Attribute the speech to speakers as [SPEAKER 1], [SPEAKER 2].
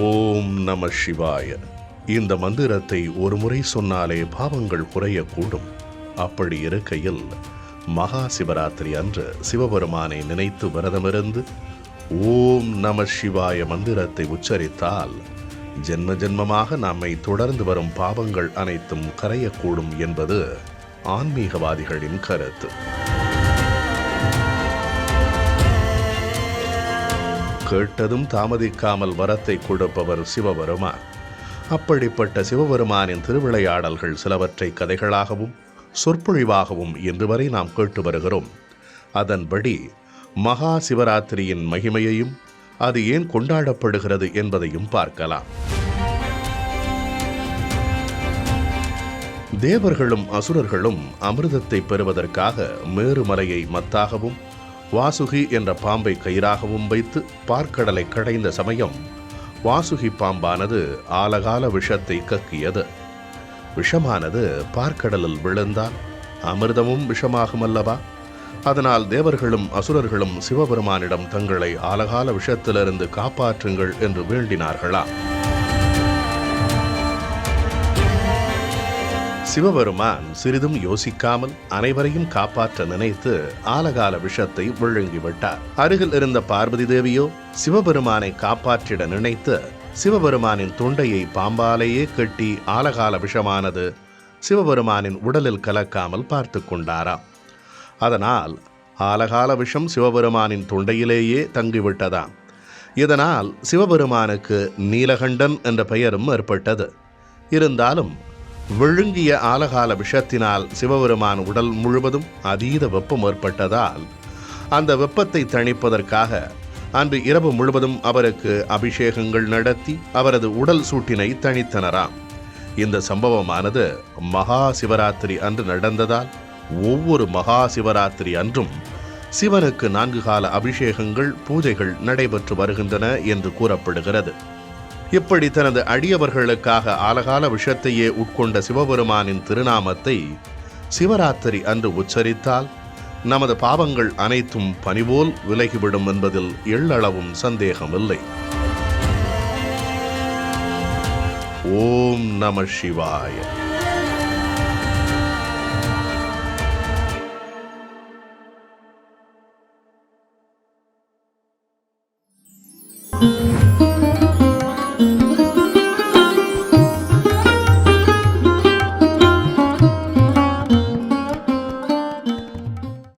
[SPEAKER 1] ஓம் நம சிவாய இந்த மந்திரத்தை ஒரு முறை சொன்னாலே பாவங்கள் குறையக்கூடும். அப்படி இருக்கையில் மகா சிவராத்திரி அன்று சிவபெருமானை நினைத்து விரதமிருந்து ஓம் நம சிவாய மந்திரத்தை உச்சரித்தால் ஜென்ம ஜென்மமாக நம்மை தொடர்ந்து வரும் பாவங்கள் அனைத்தும் கரையக்கூடும் என்பது ஆன்மீகவாதிகளின் கருத்து. கேட்டதும் தாமதிக்காமல் வரத்தை கொடுப்பவர் சிவபெருமான். அப்படிப்பட்ட சிவபெருமானின் திருவிளையாடல்கள் சிலவற்றை கதைகளாகவும் சொற்பொழிவாகவும் இன்று வரை நாம் கேட்டு வருகிறோம். அதன்படி மகா சிவராத்திரியின் மகிமையையும் அது ஏன் கொண்டாடப்படுகிறது என்பதையும் பார்க்கலாம். தேவர்களும் அசுரர்களும் அமிர்தத்தை பெறுவதற்காக மேருமலையை மத்தாகவும் வாசுகி என்ற பாம்பை கயிறாகவும் வைத்து பார்க்கடலை கடைந்த சமயம் வாசுகி பாம்பானது ஆலகால விஷத்தை கக்கியது. விஷமானது பார்க்கடலில் விழுந்தால் அமிர்தமும் விஷமாகும் அல்லவா அதனால் தேவர்களும் அசுரர்களும் சிவபெருமானிடம் தங்களை ஆலகால விஷத்திலிருந்து காப்பாற்றுங்கள் என்று வேண்டினார்களா? சிவபெருமான் சிறிதும் யோசிக்காமல் அனைவரையும் காப்பாற்ற நினைத்து ஆலகால விஷத்தை விழுங்கிவிட்டார். அருகில் இருந்த பார்வதி தேவியோ சிவபெருமானை காப்பாற்றிட நினைத்து சிவபெருமானின் தொண்டையை பாம்பாலேயே கட்டி ஆலகால விஷமானது சிவபெருமானின் உடலில் கலக்காமல் பார்த்து கொண்டாராம். அதனால் ஆலகால விஷம் சிவபெருமானின் தொண்டையிலேயே தங்கிவிட்டதாம். இதனால் சிவபெருமானுக்கு நீலகண்டன் என்ற பெயரும் ஏற்பட்டது. இருந்தாலும் விழுங்கிய ஆலகால விஷத்தினால் சிவபெருமான் உடல் முழுவதும் அதீத வெப்பம் ஏற்பட்டதால் அந்த வெப்பத்தை தணிப்பதற்காக அன்று இரவு முழுவதும் அவருக்கு அபிஷேகங்கள் நடத்தி அவரது உடல் சூட்டினை தணித்தனராம். இந்த சம்பவமானது மகா சிவராத்திரி அன்று நடந்ததால் ஒவ்வொரு மகா சிவராத்திரி அன்றும் சிவனுக்கு நான்கு கால அபிஷேகங்கள் பூஜைகள் நடைபெற்று வருகின்றன என்று கூறப்படுகிறது. இப்படி தனது அடியவர்களுக்காக ஆலகால விஷத்தையே உட்கொண்ட சிவபெருமானின் திருநாமத்தை சிவராத்திரி அன்று உச்சரித்தால் நமது பாவங்கள் அனைத்தும் பனிபோல் விலகிவிடும் என்பதில் எள்ளளவும் சந்தேகமில்லை. ஓம் நம சிவாய.
[SPEAKER 2] thank you